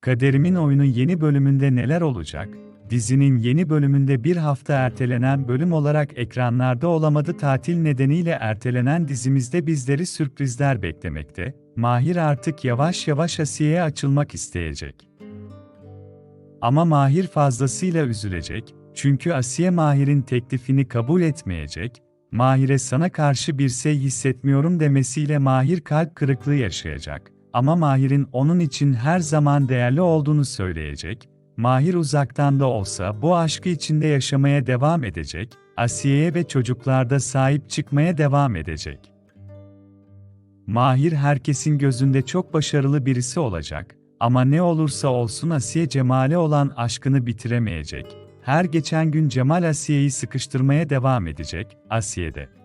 Kaderimin Oyunu yeni bölümünde neler olacak? Dizinin yeni bölümünde bir hafta ertelenen bölüm olarak ekranlarda olamadı tatil nedeniyle ertelenen dizimizde bizleri sürprizler beklemekte. Mahir artık yavaş yavaş Asiye'ye açılmak isteyecek. Ama Mahir fazlasıyla üzülecek, çünkü Asiye Mahir'in teklifini kabul etmeyecek, Mahir'e sana karşı bir şey hissetmiyorum demesiyle Mahir kalp kırıklığı yaşayacak. Ama Mahir'in onun için her zaman değerli olduğunu söyleyecek, Mahir uzaktan da olsa bu aşkı içinde yaşamaya devam edecek, Asiye'ye ve çocuklarda sahip çıkmaya devam edecek. Mahir herkesin gözünde çok başarılı birisi olacak ama ne olursa olsun Asiye Cemal'e olan aşkını bitiremeyecek. Her geçen gün Cemal Asiye'yi sıkıştırmaya devam edecek, Asiye de.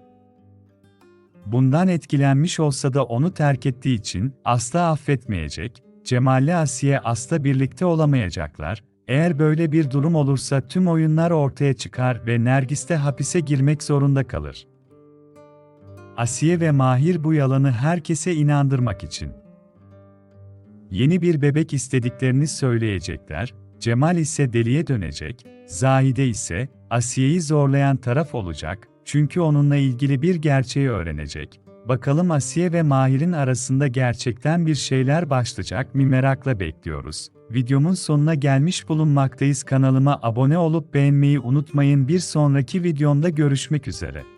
Bundan etkilenmiş olsa da onu terk ettiği için asla affetmeyecek, Cemal'le Asiye asla birlikte olamayacaklar. Eğer böyle bir durum olursa tüm oyunlar ortaya çıkar ve Nergis de hapise girmek zorunda kalır. Asiye ve Mahir bu yalanı herkese inandırmak için yeni bir bebek istediklerini söyleyecekler, Cemal ise deliye dönecek, Zahide ise Asiye'yi zorlayan taraf olacak, çünkü onunla ilgili bir gerçeği öğrenecek. Bakalım Asiye ve Mahir'in arasında gerçekten bir şeyler başlayacak mı merakla bekliyoruz. Videomun sonuna gelmiş bulunmaktayız. Kanalıma abone olup beğenmeyi unutmayın. Bir sonraki videomda görüşmek üzere.